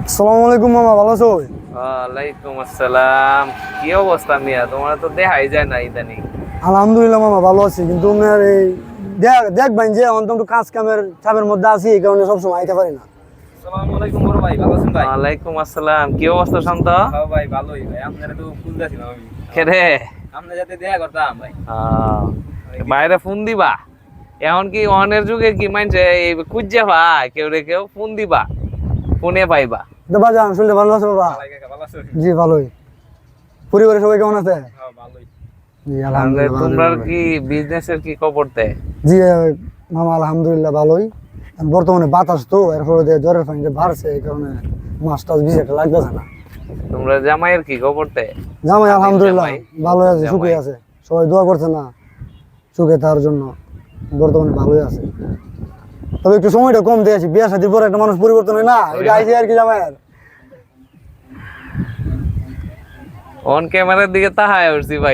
আসসালামু আলাইকুম মামা ভালো আছো? ওয়ালাইকুম আসসালাম। কি অবস্থা মিয়া? তোমার তো দেখাই যায় না ইদানিং। আলহামদুলিল্লাহ মামা ভালো আছি। কিন্তু আপনার এই দেখ দেখবেন যে তো কাজ কামের চাপের মধ্যে আছি এই কারণে সবসময় আইতে পারি না। আসসালামু আলাইকুম বড় ভাই ভালো আছেন ভাই? ওয়ালাইকুম আসসালাম। কি অবস্থা শান্ত? হ্যাঁ ভাই ভালোই ভাই। আপনারা তো ফুল দিয়েছিলাম আমি। খেরে আপনার সাথে দেখা করতাম ভাই। বাইরে ফোন দিবা? এখন কি অনের যুগে কি মানছে এই কুজ্জে ভাই কেউ রে কেউ ফোন দিবা। ফোনে পাইবা। তো বাজান শুনতে ভালো আছো বাবা? জি ভালোই। পরিবারের সবাই কেমন আছে? হ্যাঁ জি আলহামদুলিল্লাহ তোমরা কি বিজনেসের কি খবর তে? জি মামা আলহামদুলিল্লাহ ভালোই। বর্তমানে বাতাস তো এরপরে দিয়ে জ্বরের পানিটা বাড়ছে এই কারণে মাছ টাছ একটা লাগতেছে না। তোমরা জামাইয়ের কি খবর তে? জামাই আলহামদুলিল্লাহ? ভালোই আছে সুখে আছে। সবাই দোয়া করছে না সুখে তার জন্য। বর্তমানে ভালোই আছে। তবে একটু সময়টা কম দিয়েছি বিয়ে সাথে পরে একটা মানুষ পরিবর্তন হয় না এটা আইসি আর কি জামাইয়ের। অন ক্যামেরার দিকে তাহায় উঠছি ভাই।